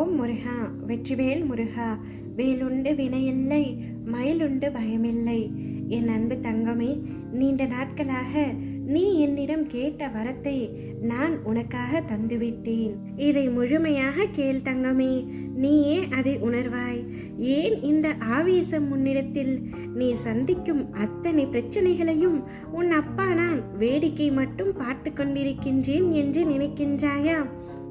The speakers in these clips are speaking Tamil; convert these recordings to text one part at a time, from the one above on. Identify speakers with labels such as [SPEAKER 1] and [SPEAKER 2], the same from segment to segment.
[SPEAKER 1] ஓம் முருகா. வெற்றிவேல் முருகா. வேலுண்டு வினையில்லை மயிலுண்டு பயமில்லை. என் அன்பு தங்கமே நீண்ட நாட்களாக நீ என்னிடம் கேட்ட வரத்தை நான் உனக்காக தந்துவிட்டேன். இதை முழுமையாக கேள் தங்கமே நீயே அதை உணர்வாய். ஏன் இந்த ஆவேசம் உன்னிடத்தில்? நீ சந்திக்கும் அத்தனை பிரச்சனைகளையும் உன் அப்பா நான் வேடிக்கை மட்டும் பார்த்து கொண்டிருக்கின்றேன் என்று நினைக்கின்றாயா?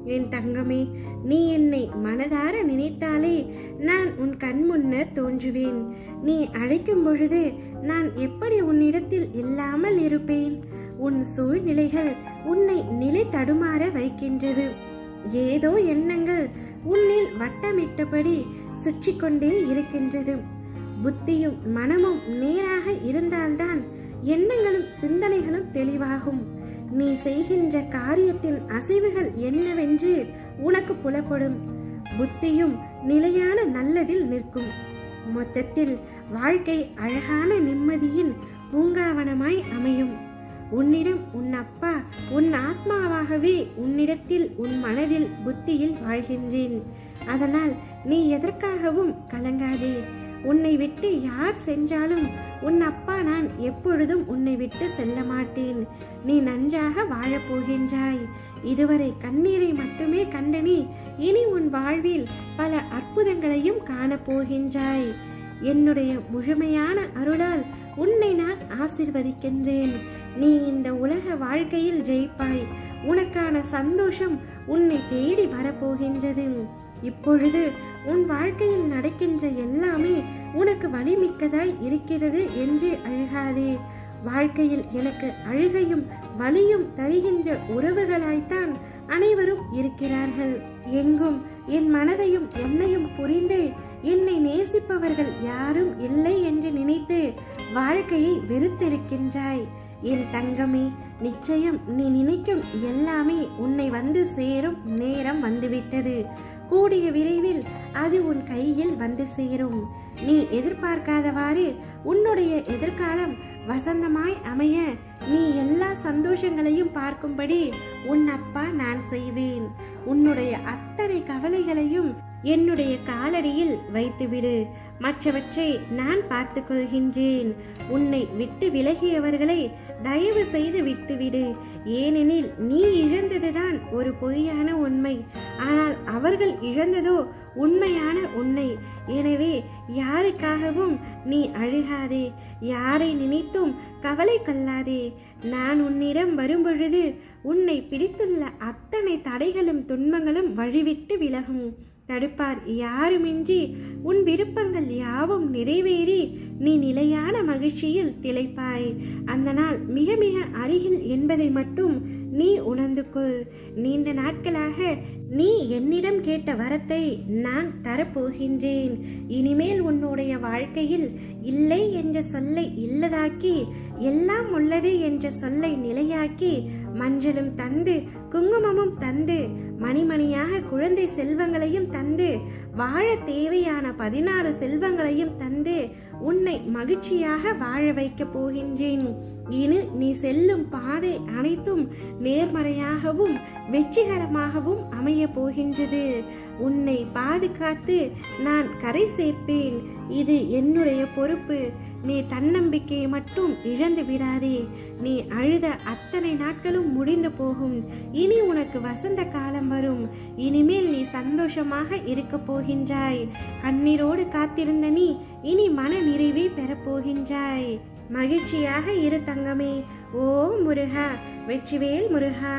[SPEAKER 1] என் தங்கமே நீ என்னை மனதார நினைத்தாலே நான் உன் கண் முன்னர் தோன்றுவேன். நீ அழைக்கும் பொழுது நான் எப்படி உன்னிடத்தில் இல்லாமல் இருப்பேன்? உன் சூழ்நிலைகள் உன்னை நிலை தடுமாற வைக்கின்றது. ஏதோ எண்ணங்கள் உன்னில் வட்டமிட்டபடி சுற்றி கொண்டே இருக்கின்றது. புத்தியும் மனமும் நேராக இருந்தால்தான் எண்ணங்களும் சிந்தனைகளும் தெளிவாகும். நீ செய்கின்ற காரியத்தின் அசைவுகள் என்னவென்று உனக்கு புலப்படும். புத்தியும் நிலையான நல்லதில் நிற்கும். மொத்தத்தில் வாழ்க்கை அழகான நிம்மதியின் பூங்காவனமாய் அமையும். உன்னிடம் உன் அப்பா உன் ஆத்மாவாகவே உன்னிடத்தில் உன் மனதில் புத்தியில் வாழ்கின்றேன். அதனால் நீ எதற்காகவும் கலங்காதே. உன்னை விட்டு யார் சென்றாலும் உன் அப்பா நான் எப்பொழுதும் உன்னை விட்டு செல்ல மாட்டேன். நீ நன்றாக வாழப்போகின்றாய் இதுவரை கண்ணீரை மட்டுமே கண்ட நீ இனி உன் வாழ்வில் பல அற்புதங்களையும் காணப் போகின்றாய். என்னுடைய முழுமையான அருளால் உன்னை நான் ஆசிர்வதிக்கின்றேன். நீ இந்த உலக வாழ்க்கையில் ஜெயிப்பாய். உனக்கான சந்தோஷம் உன்னை தேடி வரப்போகின்றது இப்பொழுது உன் வாழ்க்கையில் நடக்கின்ற எல்லாமே உனக்கு வலிமிக்கதாய் இருக்கிறது என்று அழுகாதே. வாழ்க்கையில் எனக்கு அழுகையும் வலியும் தருகின்ற உறவுகளாய்த்தான் அனைவரும் இருக்கிறார்கள். எங்கும் என் மனதையும் என்னையும் புரிந்து என்னை நேசிப்பவர்கள் யாரும் இல்லை என்று நினைத்து வாழ்க்கையை வெறுத்திருக்கின்றாய். என் தங்கமே நிச்சயம் நீ நினைக்கும் எல்லாமே உன்னை வந்து சேரும் நேரம் வந்துவிட்டது. கூடிய விரைவில் அது உன் கையில் வந்து சேரும். நீ எதிர்பார்க்காதவாறு உன்னுடைய எதிர்காலம் வசந்தமாய் அமைய நீ எல்லா சந்தோஷங்களையும் பார்க்கும்படி உன் அப்பா நான் செய்வேன். உன்னுடைய அத்தனை கவலைகளையும் என்னுடைய காலடியில் வைத்துவிடு. மற்றவற்றை நான் பார்த்து கொள்கின்றேன் உன்னை விட்டு விலகியவர்களை தயவு செய்து விட்டுவிடு. ஏனெனில் நீ இழந்ததுதான் ஒரு பொய்யான உண்மை. ஆனால் அவர்கள் இழந்ததோ உண்மையான உண்மை எனவே யாருக்காகவும் நீ அழுகாதே. யாரை நினைத்தும் கவலை கல்லாதே நான் உன்னிடம் வரும்பொழுது உன்னை பிடித்துள்ள அத்தனை தடைகளும் துன்பங்களும் வழிவிட்டு விலகும். தடுப்பார் யாருமின்றி உன் விருப்பங்கள் யாவும் நிறைவேறி நீ நிலையான மகிழ்ச்சியில் திளைப்பாய். அந்த நாள் மிக மிக அருகில் என்பதை மட்டும் நீ உணர்ந்து கொள் நீண்ட நாட்களாக நீ என்னிடம் கேட்ட வரத்தை நான் தரப்போகின்றேன். இனிமேல் உன்னுடைய வாழ்க்கையில் இல்லை என்ற சொல்லை இல்லதாக்கி எல்லாம் உள்ளது என்ற சொல்லை நிலையாக்கி மஞ்சளும் தந்து குங்குமமும் தந்து மணிமணியாக குழந்தை செல்வங்களையும் தந்து வாழ தேவையான பதினாறு செல்வங்களையும் தந்து உன்னை மகிழ்ச்சியாக வாழ வைக்கப் போகின்றேன். இனி நீ செல்லும் பாதை அனைத்தும் நேர்மறையாகவும் வெற்றிகரமாகவும் அமைய போகின்றது. உன்னை பாதுகாத்து நான் கரை சேர்ப்பேன். இது என்னுடைய பொறுப்பு. நீ தன்னம்பிக்கையை மட்டும் இழந்து விடாதே. நீ அழுத அத்தனை நாட்களும் முடிந்து போகும். இனி உனக்கு வசந்த காலம் வரும். இனிமேல் நீ சந்தோஷமாக இருக்க போகின்றாய். கண்ணீரோடு காத்திருந்த நீ இனி மன நிறைவை பெறப்போகின்றாய் மகிழ்ச்சியாக இரு தங்கமே. ஓ முருகா வெற்றிவேல் முருகா.